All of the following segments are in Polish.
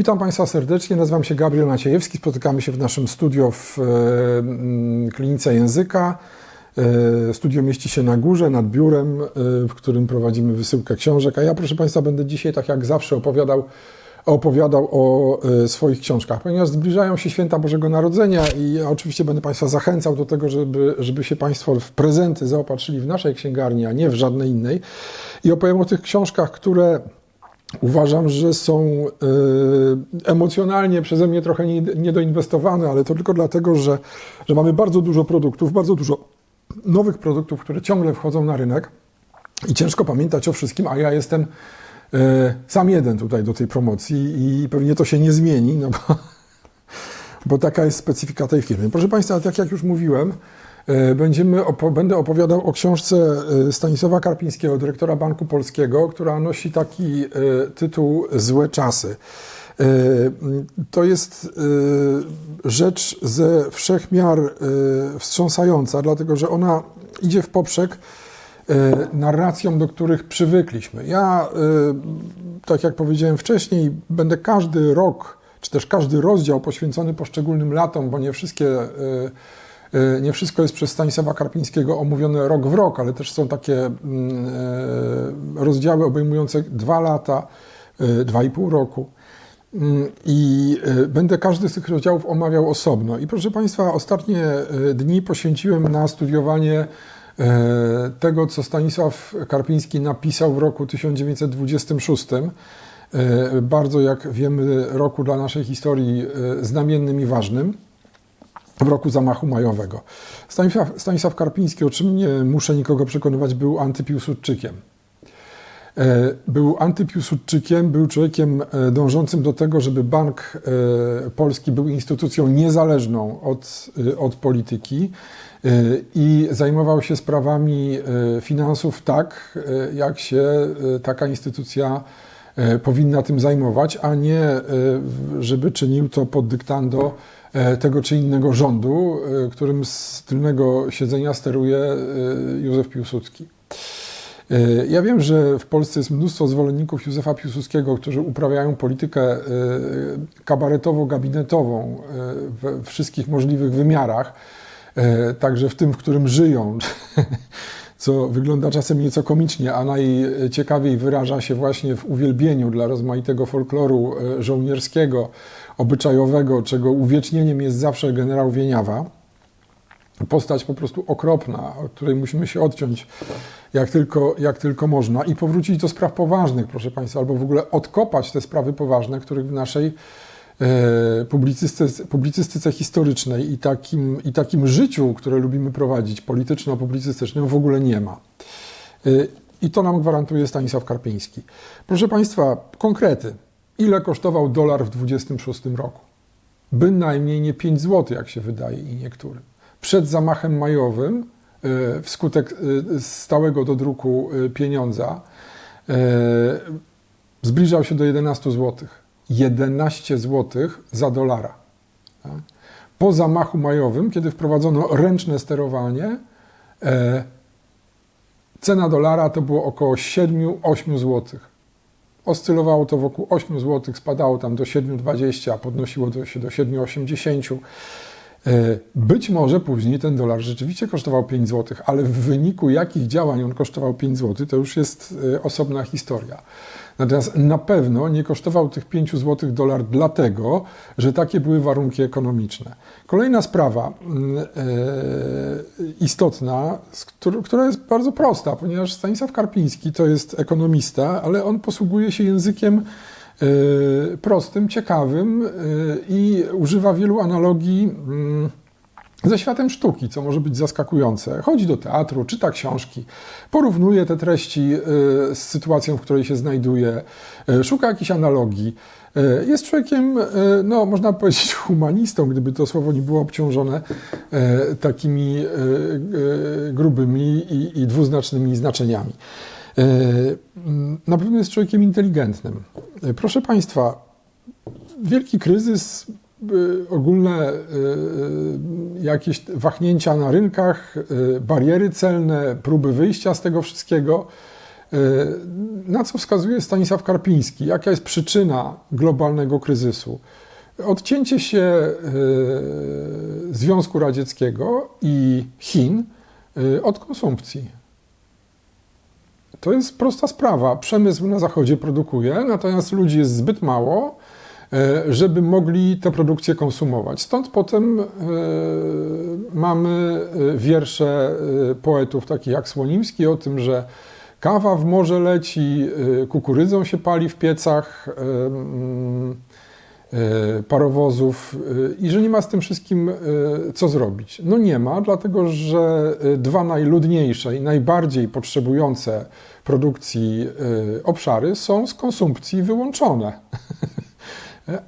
Witam Państwa serdecznie, nazywam się Gabriel Maciejewski, spotykamy się w naszym studio w e, Klinice Języka. E, Studio mieści się na górze, nad biurem, e, w którym prowadzimy wysyłkę książek, a ja proszę Państwa będę dzisiaj tak jak zawsze opowiadał opowiadał o swoich książkach, ponieważ zbliżają się święta Bożego Narodzenia i ja oczywiście będę Państwa zachęcał do tego, żeby, żeby się Państwo w prezenty zaopatrzyli w naszej księgarni, a nie w żadnej innej. I opowiem o tych książkach, które uważam, że są e, emocjonalnie przeze mnie trochę nie- niedoinwestowane, ale to tylko dlatego, że, że mamy bardzo dużo produktów, bardzo dużo nowych produktów, które ciągle wchodzą na rynek i ciężko pamiętać o wszystkim, a ja jestem e, sam jeden tutaj do tej promocji i pewnie to się nie zmieni, no bo, bo taka jest specyfika tej firmy. Proszę Państwa, tak jak już mówiłem, będziemy opo- będę opowiadał o książce e, Stanisława Karpińskiego, dyrektora Banku Polskiego, która nosi taki e, tytuł Złe czasy. E, To jest e, rzecz ze wszechmiar e, wstrząsająca, dlatego że ona idzie w poprzek e, narracjom, do których przywykliśmy. Ja, e, tak jak powiedziałem wcześniej, będę każdy rok, czy też każdy rozdział poświęcony poszczególnym latom, bo nie wszystkie. E, Nie wszystko jest przez Stanisława Karpińskiego omówione rok w rok, ale też są takie mm, e, rozdziały obejmujące dwa lata, e, dwa i pół roku. Mm, I będę każdy z tych rozdziałów omawiał osobno. I proszę Państwa, ostatnie dni poświęciłem na studiowanie tego, co Stanisław Karpiński napisał w roku 1926. E, Bardzo, jak wiemy, roku dla naszej historii znamiennym i ważnym w roku zamachu majowego. Stanisław, Stanisław Karpiński, o czym nie muszę nikogo przekonywać, był antypiłsudczykiem. E, Był antypiłsudczykiem, był człowiekiem e, dążącym do tego, żeby Bank e, Polski był instytucją niezależną od, od polityki i zajmował się sprawami finansów tak, jak się taka instytucja powinna tym zajmować, a nie żeby czynił to pod dyktando tego czy innego rządu, e, którym z tylnego siedzenia steruje e, Józef Piłsudski. E, Ja wiem, że w Polsce jest mnóstwo zwolenników Józefa Piłsudskiego, którzy uprawiają politykę e, kabaretowo-gabinetową e, we wszystkich możliwych wymiarach, e, także w tym, w którym żyją, co wygląda czasem nieco komicznie, a najciekawiej wyraża się właśnie w uwielbieniu dla rozmaitego folkloru e, żołnierskiego, obyczajowego, czego uwiecznieniem jest zawsze generał Wieniawa postać po prostu okropna, od której musimy się odciąć jak tylko, jak tylko można i powrócić do spraw poważnych, proszę Państwa, albo w ogóle odkopać te sprawy poważne, których w naszej e, publicystyce, publicystyce historycznej i takim, i takim życiu, które lubimy prowadzić, polityczno-publicystycznym, w ogóle nie ma. E, I to nam gwarantuje Stanisław Karpiński. Proszę Państwa, konkrety. Ile kosztował dolar w 26 roku? Bynajmniej nie 5 zł, jak się wydaje i niektórym. Przed zamachem majowym, e, wskutek e, stałego do druku e, pieniądza, zbliżał się do 11 zł. 11 zł za dolara. Tak? Po zamachu majowym, kiedy wprowadzono ręczne sterowanie, cena dolara to było około 7-8 zł. Oscylowało to wokół 8 zł, spadało tam do 7,20, a podnosiło się do 7,80. E, Być może później ten dolar rzeczywiście kosztował 5 zł, ale w wyniku jakich działań on kosztował 5 zł, to już jest e, osobna historia. Natomiast na pewno nie kosztował tych 5 zł dolar dlatego, że takie były warunki ekonomiczne. Kolejna sprawa mm, e, istotna, która jest bardzo prosta, ponieważ Stanisław Karpiński to jest ekonomista, ale on posługuje się językiem prostym, ciekawym e, i używa wielu analogii mm, ze światem sztuki, co może być zaskakujące. Chodzi do teatru, czyta książki, porównuje te treści e, z sytuacją, w której się znajduje, szuka jakichś analogii. Jest człowiekiem, no można powiedzieć, humanistą, gdyby to słowo nie było obciążone takimi grubymi i dwuznacznymi znaczeniami. E, Na pewno jest człowiekiem inteligentnym. E, Proszę Państwa, wielki kryzys, y, ogólne jakieś wahnięcia na rynkach, bariery celne, próby wyjścia z tego wszystkiego Na co wskazuje Stanisław Karpiński? Jaka jest przyczyna globalnego kryzysu? Odcięcie się e, Związku Radzieckiego i Chin e, od konsumpcji. To jest prosta sprawa. Przemysł na Zachodzie produkuje, natomiast ludzi jest zbyt mało, e, żeby mogli tę produkcję konsumować. Stąd potem mamy wiersze poetów takich jak Słonimski o tym, że kawa w morze leci, kukurydzą się pali w piecach E, parowozów e, i że nie ma z tym wszystkim e, co zrobić. No nie ma, dlatego że dwa najludniejsze i najbardziej potrzebujące produkcji obszary są z konsumpcji wyłączone.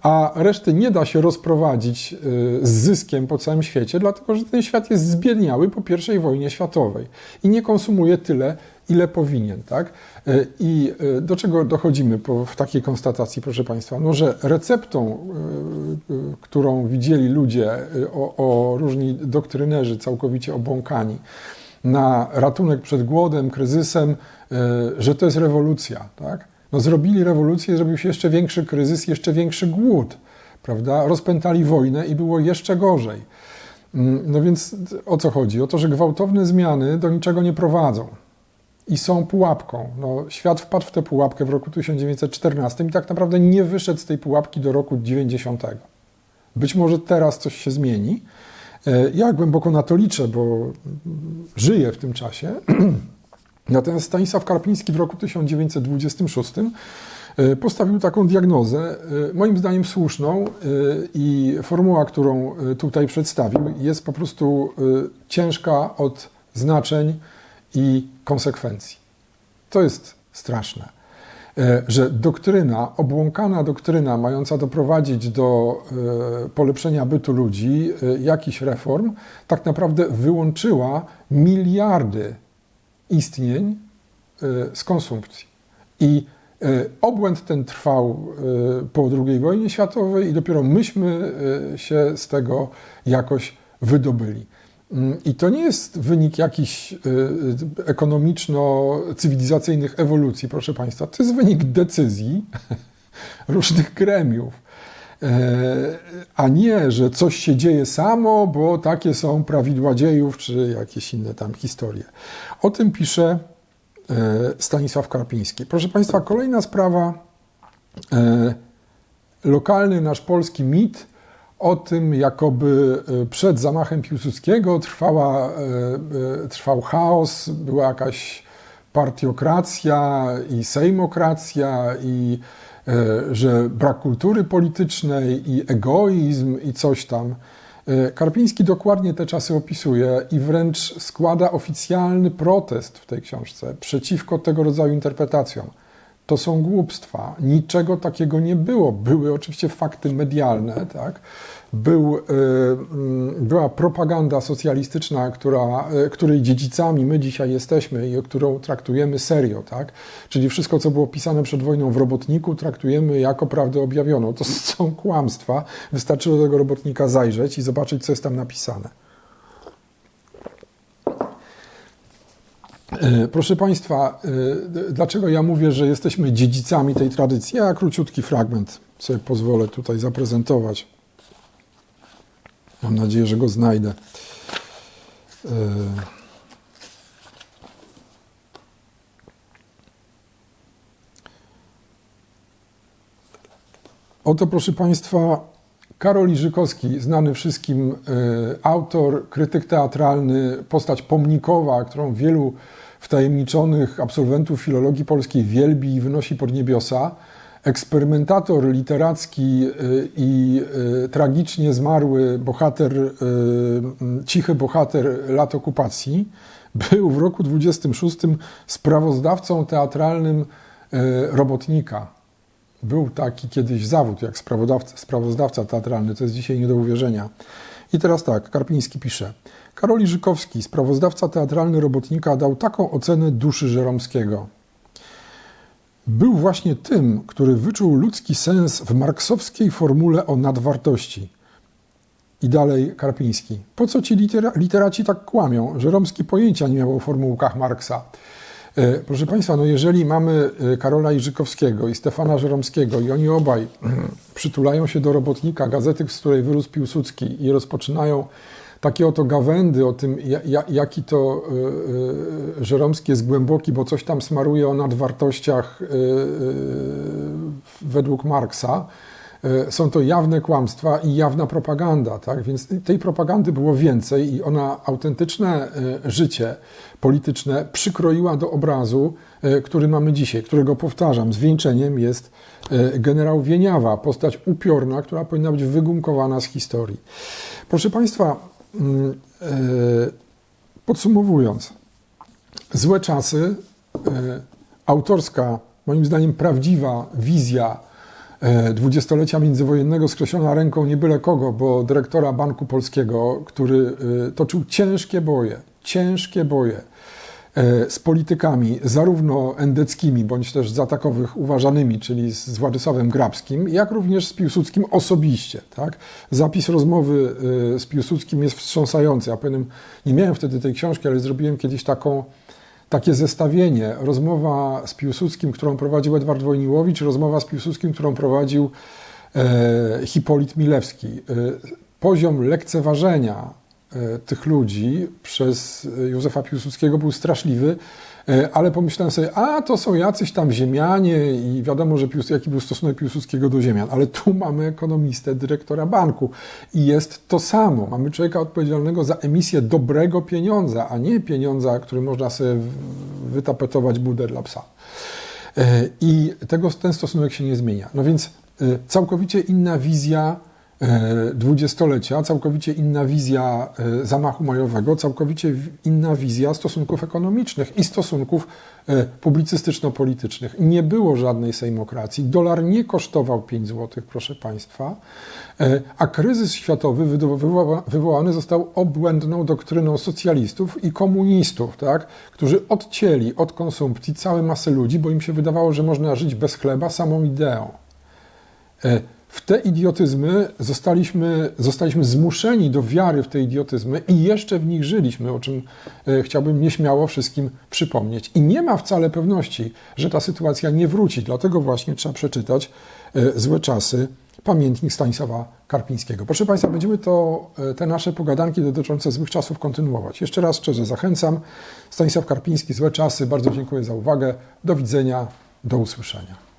A reszty nie da się rozprowadzić z zyskiem po całym świecie, dlatego że ten świat jest zbiedniały po I wojnie światowej i nie konsumuje tyle, ile powinien. Tak? E, I do czego dochodzimy w takiej konstatacji, proszę Państwa? No, że receptą, którą widzieli ludzie, o, o różni doktrynerzy całkowicie obłąkani, na ratunek przed głodem, kryzysem, że to jest rewolucja. Tak? No, zrobili rewolucję, zrobił się jeszcze większy kryzys, jeszcze większy głód. Prawda? Rozpętali wojnę i było jeszcze gorzej. Mm, no więc o co chodzi? O to, że gwałtowne zmiany do niczego nie prowadzą i są pułapką. No, świat wpadł w tę pułapkę w roku 1914 i tak naprawdę nie wyszedł z tej pułapki do roku 90. Być może teraz coś się zmieni. E, ja głęboko na to liczę, bo żyję w tym czasie. Natomiast Stanisław Karpiński w roku 1926 e, postawił taką diagnozę, e, moim zdaniem słuszną, i formuła, którą tutaj przedstawił, jest po prostu ciężka od znaczeń i konsekwencji. To jest straszne, że doktryna, obłąkana doktryna mająca doprowadzić do e, polepszenia bytu ludzi, e, jakichś reform, tak naprawdę wyłączyła miliardy istnień z konsumpcji. I obłęd ten trwał po II wojnie światowej i dopiero myśmy się z tego jakoś wydobyli. Mm, I to nie jest wynik jakichś y, y, ekonomiczno-cywilizacyjnych ewolucji, proszę Państwa. To jest wynik decyzji różnych gremiów. E, a nie, że coś się dzieje samo, bo takie są prawidła dziejów, czy jakieś inne tam historie. O tym pisze e, Stanisław Karpiński. Proszę Państwa, kolejna sprawa. E, lokalny nasz polski mit o tym, jakoby e, przed zamachem Piłsudskiego trwała, e, e, trwał chaos, była jakaś partiokracja i sejmokracja i że brak kultury politycznej i egoizm i coś tam. Karpiński dokładnie te czasy opisuje i wręcz składa oficjalny protest w tej książce przeciwko tego rodzaju interpretacjom. To są głupstwa. Niczego takiego nie było. Były oczywiście fakty medialne, tak? Był, y, mm, była propaganda socjalistyczna, która, y, której dziedzicami my dzisiaj jesteśmy i którą traktujemy serio, tak? Czyli wszystko, co było pisane przed wojną w robotniku, traktujemy jako prawdę objawioną. To są kłamstwa. Wystarczy do tego robotnika zajrzeć i zobaczyć, co jest tam napisane. Proszę Państwa, e, dlaczego ja mówię, że jesteśmy dziedzicami tej tradycji? Ja króciutki fragment sobie pozwolę tutaj zaprezentować. Mam nadzieję, że go znajdę. E, oto, proszę Państwa, Karol Iżykowski, znany wszystkim autor, krytyk teatralny, postać pomnikowa, którą wielu wtajemniczonych absolwentów filologii polskiej wielbi i wynosi pod niebiosa, eksperymentator literacki y, i y, tragicznie zmarły bohater, cichy bohater lat okupacji, był w roku 26 sprawozdawcą teatralnym robotnika. Był taki kiedyś zawód jak sprawozdawca, sprawozdawca teatralny, to jest dzisiaj nie do uwierzenia. I teraz tak, Karpiński pisze. Karol Iżykowski, sprawozdawca teatralny robotnika, dał taką ocenę duszy Żeromskiego. Był właśnie tym, który wyczuł ludzki sens w marksowskiej formule o nadwartości. I dalej Karpiński. Po co ci litera literaci tak kłamią? Żeromski pojęcia nie miał o formułkach Marksa. E, Proszę Państwa, no jeżeli mamy e, Karola Iżykowskiego i Stefana Żeromskiego i oni obaj przytulają się do robotnika gazety, z której wyrósł Piłsudski i rozpoczynają takie oto gawędy o tym, ja- ja- jaki to e, Żeromski jest głęboki, bo coś tam smaruje o nadwartościach według Marksa, są to jawne kłamstwa i jawna propaganda, tak? Więc tej propagandy było więcej i ona autentyczne e, życie polityczne przykroiła do obrazu, e, który mamy dzisiaj, którego powtarzam, zwieńczeniem jest e, generał Wieniawa, postać upiorna, która powinna być wygumkowana z historii. Proszę Państwa, mm, e, podsumowując, złe czasy, e, autorska, moim zdaniem prawdziwa wizja e, dwudziestolecia międzywojennego skreślona ręką nie byle kogo, bo dyrektora Banku Polskiego, który e, toczył ciężkie boje, ciężkie boje e, z politykami, zarówno endeckimi, bądź też za takowych uważanymi, czyli z Władysławem Grabskim, jak również z Piłsudskim osobiście. Tak? Zapis rozmowy e, z Piłsudskim jest wstrząsający. Ja powiem, nie miałem wtedy tej książki, ale zrobiłem kiedyś taką takie zestawienie. Rozmowa z Piłsudskim, którą prowadził Edward Wojniłowicz, rozmowa z Piłsudskim, którą prowadził e, Hipolit Milewski. E, poziom lekceważenia tych ludzi przez e, Józefa Piłsudskiego był straszliwy, e, ale pomyślałem sobie, a to są jacyś tam ziemianie i wiadomo, że Piłs- jaki był stosunek Piłsudskiego do ziemian, ale tu mamy ekonomistę, dyrektora banku i jest to samo. Mamy człowieka odpowiedzialnego za emisję dobrego pieniądza, a nie pieniądza, który można sobie wytapetować budę dla psa. E, I tego, ten stosunek się nie zmienia. No więc e, całkowicie inna wizja e, dwudziestolecia, całkowicie inna wizja e, zamachu majowego, całkowicie inna wizja stosunków ekonomicznych i stosunków e, publicystyczno-politycznych. Nie było żadnej sejmokracji, dolar nie kosztował 5 zł, proszę Państwa, e, a kryzys światowy wywołany został obłędną doktryną socjalistów i komunistów, tak, którzy odcięli od konsumpcji całe masę ludzi, bo im się wydawało, że można żyć bez chleba samą ideą. W te idiotyzmy zostaliśmy, zostaliśmy zmuszeni do wiary w te idiotyzmy i jeszcze w nich żyliśmy, o czym e, chciałbym nieśmiało wszystkim przypomnieć. I nie ma wcale pewności, że ta sytuacja nie wróci, dlatego właśnie trzeba przeczytać e, Złe czasy, pamiętnik Stanisława Karpińskiego. Proszę Państwa, będziemy to, e, te nasze pogadanki dotyczące złych czasów kontynuować. Jeszcze raz szczerze zachęcam. Stanisław Karpiński, Złe czasy, bardzo dziękuję za uwagę. Do widzenia, do usłyszenia.